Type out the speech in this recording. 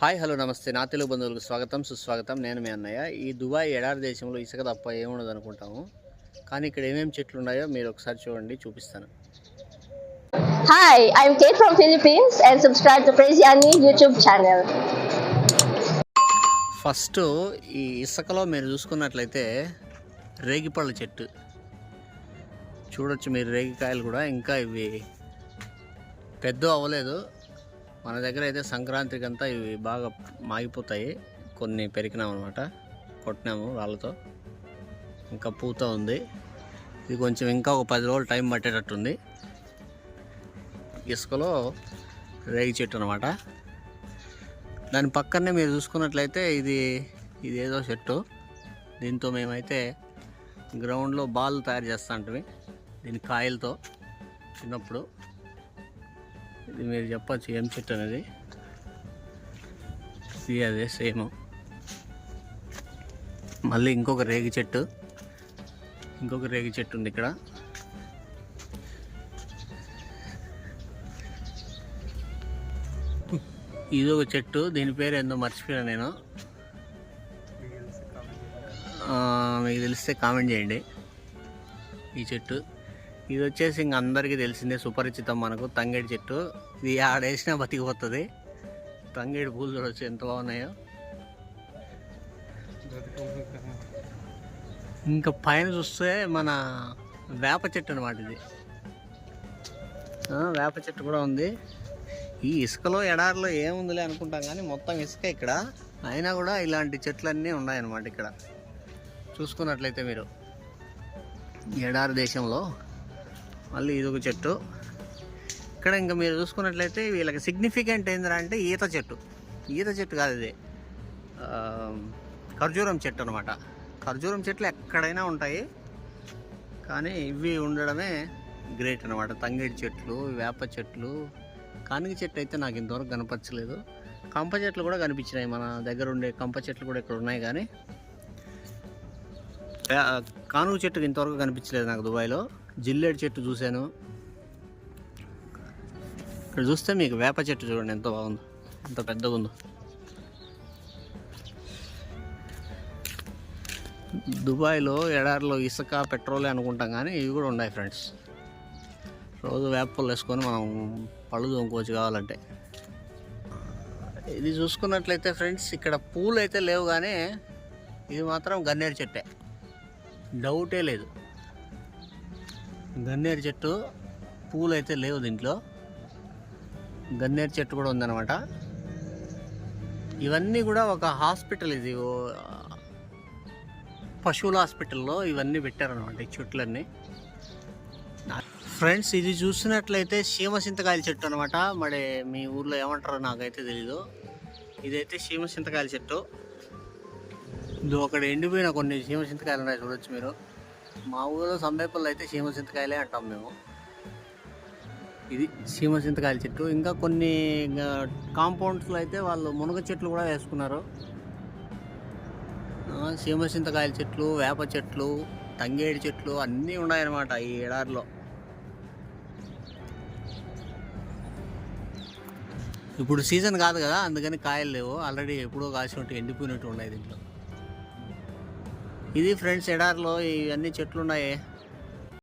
Hi hello నమస్తే. నా తెలుగు బంధువులకు స్వాగతం సుస్వాగతం. నేను మీ అన్నయ్య. ఈ దుబాయ్ ఎడారి దేశంలో ఇసుక తప్ప ఏముండదు అనుకుంటాము కానీ ఇక్కడ ఏమేమి చెట్లు ఉన్నాయో మీరు ఒకసారి చూడండి చూపిస్తాను. From Philippines and subscribe to Praise Yani YouTube channel. First ఈ ఇసుకలో మీరు చూసుకున్నట్లయితే రేగిపళ్ళ చెట్టు. చూడొచ్చు మీరు రేగికాయలు కూడా. ఇంకా ఇవి పెద్ద అవ్వలేదు. మన దగ్గర అయితే సంక్రాంతికి అంతా ఇవి బాగా మాగిపోతాయి. కొన్ని పెరికినాం అనమాట కొట్టినాము వాళ్ళతో. ఇంకా పూత ఉంది. ఇది కొంచెం ఇంకా ఒక పది రోజులు టైం పట్టేటట్టుంది. ఇసుకలో రేగి చెట్టు అనమాట దాని పక్కనే మీరు చూసుకున్నట్లయితే ఇది ఇది ఏదో చెట్టు. దీంతో మేమైతే గ్రౌండ్లో బాల్ తయారు చేస్తా ఉంటుంది దీని కాయలతో చిన్నప్పుడు. ఇది మీరు చెప్పచ్చు ఏం చెట్టు అనేది? ఇది అదే సేమ్. మళ్ళీ ఇంకొక రేగి చెట్టు. ఇంకొక రేగి చెట్టు ఉంది ఇక్కడ. ఇది ఒక చెట్టు దీని పేరు ఏందో మర్చిపోయాను నేను. మీకు తెలిస్తే కామెంట్ చేయండి. ఈ చెట్టు. ఇది వచ్చేసి ఇంక అందరికీ తెలిసిందే సుపరిచితం మనకు తంగేడు చెట్టు. ఇది ఆడేసినా బతికిపోతుంది. తంగేడు పూలు చూడొచ్చు ఎంత బాగున్నాయో. ఇంకా పైన చూస్తే మన వేప చెట్టు అనమాట ఇది. వేప చెట్టు కూడా ఉంది. ఈ ఇసుకలో ఎడారిలో ఏముందిలే అనుకుంటాం కానీ మొత్తం ఇసుక ఇక్కడ. అయినా కూడా ఇలాంటి చెట్లన్నీ ఉన్నాయన్నమాట ఇక్కడ. చూసుకున్నట్లయితే మీరు. ఎడారి దేశంలో మళ్ళీ ఇది ఒక చెట్టు. ఇక్కడ ఇంకా మీరు చూసుకున్నట్లయితే వీళ్ళకి సిగ్నిఫికెంట్ ఏంటంటే అంటే ఈత చెట్టు. ఈత చెట్టు కాదు ఇది. ఖర్జూరం చెట్టు అనమాట ఖర్జూరం చెట్లు ఎక్కడైనా ఉంటాయి. కానీ ఇవి ఉండడమే గ్రేట్ అనమాట తంగేడి చెట్లు వేప చెట్లు కానిగ చెట్టు అయితే నాకు ఇంతవరకు కనపరచలేదు. కంప చెట్లు కూడా కనిపించినాయి. మన దగ్గర ఉండే కంప చెట్లు కూడా ఇక్కడ ఉన్నాయి కానీ. కానుగ చెట్టు ఇంతవరకు కనిపించలేదు నాకు దుబాయ్లో. జిల్లేడు చెట్టు చూశాను. ఇక్కడ చూస్తే మీకు వేప చెట్టు చూడండి ఎంత బాగుందో ఎంత పెద్దగా ఉందో. దుబాయ్లో ఎడారిలో ఇసుక పెట్రోలే అనుకుంటాం కానీ ఇవి కూడా ఉన్నాయి ఫ్రెండ్స్. రోజు వేప పళ్ళు వేసుకొని మనం పళ్ళు తోముకోవచ్చు కావాలంటే. ఇది చూసుకున్నట్లయితే ఫ్రెండ్స్ ఇక్కడ పూలు అయితే లేవు కానీ ఇది మాత్రం గన్నేరు చెట్టే. డౌటే లేదు. గన్నేరు చెట్టు పూలు అయితే లేవు దీంట్లో. గన్నేరు చెట్టు కూడా ఉందన్నమాట. ఇవన్నీ కూడా ఒక హాస్పిటల్ ఇది. పశువుల హాస్పిటల్లో ఇవన్నీ పెట్టారనమాట ఈ చెట్లన్నీ. ఫ్రెండ్స్ ఇది చూసినట్లయితే సీమసింతకాయల చెట్టు అనమాట మరి మీ ఊర్లో ఏమంటారో నాకైతే తెలీదు. ఇదైతే సీమసింతకాయల చెట్టు. ఇది ఒకటి ఎండిపోయిన కొన్ని సీమసింతకాయలు ఉన్నాయి చూడొచ్చు మీరు. మా ఊళ్ళో సంబేపల్లి అయితే సీమసింతకాయలే అంటాం మేము. ఇది సీమసింతకాయల చెట్టు. ఇంకా కొన్ని కాంపౌండ్స్లో అయితే వాళ్ళు మునగ చెట్లు కూడా వేసుకున్నారు. ఆ, సీమసింతకాయల చెట్లు వేప చెట్లు తంగేడి చెట్లు అన్నీ ఉన్నాయన్నమాట ఈ ఎడారిలో ఇప్పుడు సీజన్ కాదు కదా అందుకని కాయలు లేవు. ఆల్రెడీ ఎప్పుడో కాసినట్టు ఉంటే ఎండిపోయినట్టు ఉన్నాయి దీంట్లో. ఇది ఫ్రెండ్స్ ఎడార్లో ఇవన్నీ చెట్లు ఉన్నాయి